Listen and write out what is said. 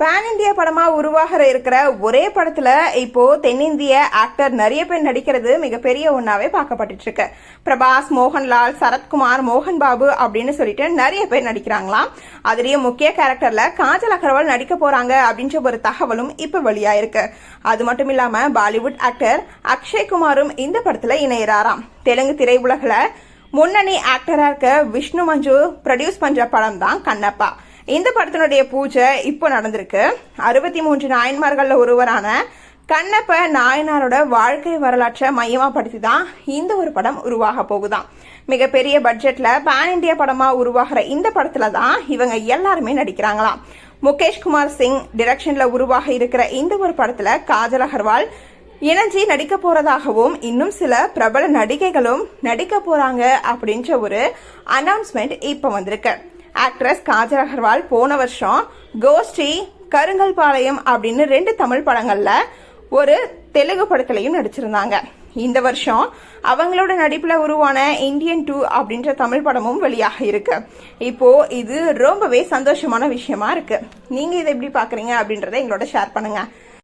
Pan India படமாக உருவாகிற இருக்கிற ஒரே படத்தில் இப்போ தென்னிந்திய ஆக்டர் நிறைய பேர் நடிக்கிறது மிகப்பெரிய ஒன்றாவே பார்க்கப்பட்டுட்டு இருக்கு பிரபாஸ் மோகன்லால் சரத்குமார் மோகன் பாபு அப்படின்னு சொல்லிட்டு நிறைய பேர் நடிக்கிறாங்களாம். அதுலேயும் முக்கிய கேரக்டரில் காஜல் அகர்வால் நடிக்க போகிறாங்க அப்படின்ற ஒரு தகவலும் இப்போ வெளியாயிருக்கு. அது மட்டும் இல்லாமல் பாலிவுட் ஆக்டர் அக்ஷய் குமாரும் இந்த படத்தில் இணையிறாராம். தெலுங்கு திரையுலகில் முன்னணி ஆக்டராக இருக்க விஷ்ணு மஞ்சு ப்ரொடியூஸ் பண்ணுற படம் தான் கண்ணப்பா. இந்த படத்தினுடைய பூஜை இப்போ நடந்திருக்கு. அறுபத்தி மூன்று நாயன்மார்களில் ஒருவரான கண்ணப்ப நாயனாரோட வாழ்க்கை வரலாற்றை மையமாகப்படுத்தி படுத்தி தான் இந்த ஒரு படம் உருவாக போகுதான். மிகப்பெரிய பட்ஜெட்டில் பேன் இந்தியா படமாக உருவாகிற இந்த படத்தில் தான் இவங்க எல்லாருமே நடிக்கிறாங்களாம். முகேஷ் குமார் சிங் டிரெக்ஷனில் உருவாக இருக்கிற இந்த ஒரு படத்தில் காஜல் அகர்வால் இணைஞ்சி நடிக்க போறதாகவும் இன்னும் சில பிரபல நடிகைகளும் நடிக்க போறாங்க அப்படின்ற ஒரு அனௌன்ஸ்மெண்ட் இப்போ வந்திருக்கு. ஆக்ட்ரஸ் காஜல் அகர்வால் போன வருஷம் கோஷ்டி கருங்கல் பாளையம் அப்படின்னு ரெண்டு தமிழ் படங்களில் ஒரு தெலுங்கு படத்துலையும் நடிச்சிருந்தாங்க. இந்த வருஷம் அவங்களோட நடிப்பில் உருவான இந்தியன் டூ அப்படின்ற தமிழ் படமும் வெளியாக இருக்கு. இப்போ இது ரொம்பவே சந்தோஷமான விஷயமா இருக்கு. நீங்க இதை எப்படி பாக்குறீங்க அப்படின்றத எங்களோட ஷேர் பண்ணுங்க.